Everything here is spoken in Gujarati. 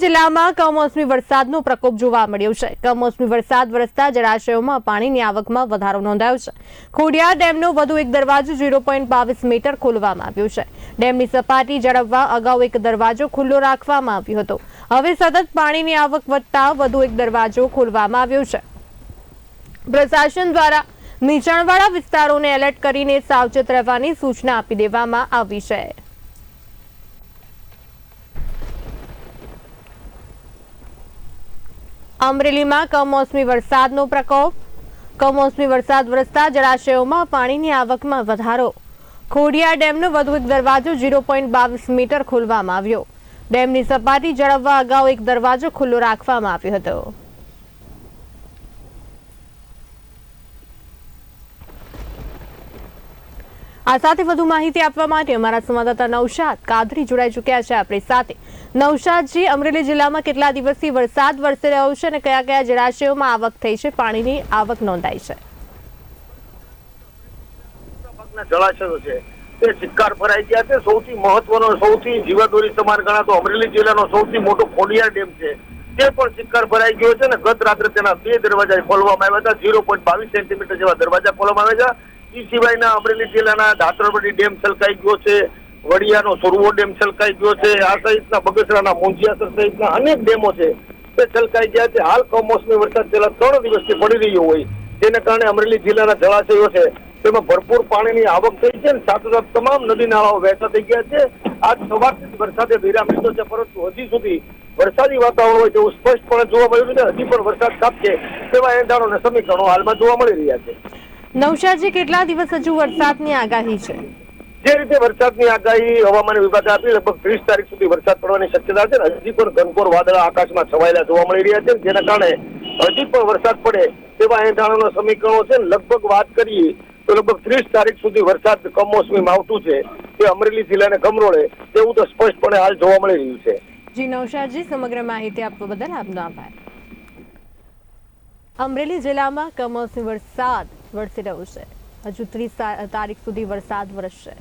જિલ્લામાં કમોસમી વરસાદનો પ્રકોપ જોવા મળ્યો છે. કમોસમી વરસાદ વરસતા જળાશયોમાં પાણીની આવકમાં વધારો નોંધાયો છે. ખોડિયાર ડેમનો વધુ એક દરવાજો ઝીરો મીટર ખોલવામાં આવ્યો છે. ડેમની સપાટી જળવવા અગાઉ એક દરવાજો ખુલ્લો રાખવામાં આવ્યો હતો. હવે સતત પાણીની આવક વધતા વધુ એક દરવાજો ખોલવામાં આવ્યો છે. પ્રશાસન દ્વારા નીચાણવાળા વિસ્તારોને એલર્ટ કરીને સાવચેત રહેવાની સૂચના આપી દેવામાં આવી છે. અમરેલીમાં કમોસમી વરસાદનો પ્રકોપ. કમોસમી વરસાદ વરસતા જળાશયોમાં પાણીની આવકમાં વધારો. ખોડિયા ડેમનો વધુ એક દરવાજો ઝીરો પોઈન્ટ બાવીસ મીટર ખોલવામાં આવ્યો. ડેમની સપાટી જળવવા અગાઉ એક દરવાજો ખુલ્લો રાખવામાં આવ્યો હતો. આ સાથે વધુ માહિતી આપવા માટે અમારા સંવાદદાતા નવશાદ કાદરી જોડાઈ ચૂક્યા છે આપણી સાથે. નવશાદજી અમરેલી જિલ્લામાં કેટલા દિવસથી વરસાદ વરસી રહ્યો છે અને કયા કયા જળાશયોમાં આવક થઈ છે? પાણીની આવક નોંધાઈ છે. જળાશયો છે. તે સિક્કાર ભરાઈ ગયા છે. સૌથી મહત્વનો, સૌથી જીવાદોરી સમાન ગણાતો અમરેલી જિલ્લાનો સૌથી મોટો ખોડિયાર ડેમ છે. તે પણ સિક્કાર ભરાઈ ગયો છે ને ગત રાત્રે તેના બે દરવાજા ખોલવામાં આવ્યા હતા. ઝીરો પોઈન્ટ બાવીસ સેન્ટીમીટર જેવા દરવાજા ખોલવામાં આવ્યા છે એ સિવાયના અમરેલી જિલ્લાના દાતરવડી ડેમ છલકાઈ ગયો છે, વડિયાનો સોરવો ડેમ છલકાઈ ગયો છે, આ સહિતના બગસરાના મુંજિયાસર સહિતના અનેક ડેમો છે તે છલકાઈ ગયા છે. હાલ કમોસમી વરસાદ છેલ્લા ત્રણ દિવસથી પડી રહ્યો હોય. તેને કારણે અમરેલી જિલ્લાના જળાશયો છે. તેમાં ભરપૂર પાણીની આવક થઈ છે અને સાથોસાથ તમામ નદી નાળાઓ વહેતા થઈ ગયા છે. આજ સવારથી વરસાદે વિરામ લીધો છે, પરંતુ હજી સુધી વરસાદી વાતાવરણ હોય તેવું સ્પષ્ટપણે જોવા મળ્યું છે હજી પણ વરસાદ ખાબકે તેવા એંધાણો અને સમીકરણો હાલમાં જોવા મળી રહ્યા છે. નૌશાદજી કેટલા દિવસ હજુ વરસાદની આગાહી છે? જે રીતે વરસાદની આગાહી હવામાન વિભાગે આપી લગભગ ત્રીસ તારીખ સુધી વરસાદ પડવાની શક્યતા છે હજી પણ ઘનઘોર વાદળા આકાશમાં છવાયેલા જોવા મળી રહ્યા છે જેના કારણે હજી પણ વરસાદ પડે તેવા એંધાણોના સમીકરણો છે લગભગ વાત કરીએ તો લગભગ ત્રીસ તારીખ સુધી વરસાદ કમોસમી માવઠું છે તે અમરેલી જિલ્લાને ગમરોળે તેવું તો સ્પષ્ટપણે હાલ જોવા મળી રહ્યું છે. જી નૌશાદજી સમગ્ર માહિતી આપવા બદલ આપનો આભાર. અમરેલી જિલ્લામાં કમોસમી વરસાદ વરસી રહ્યું છે. હજુ ત્રીસ તારીખ સુધી વરસાદ વરસશે.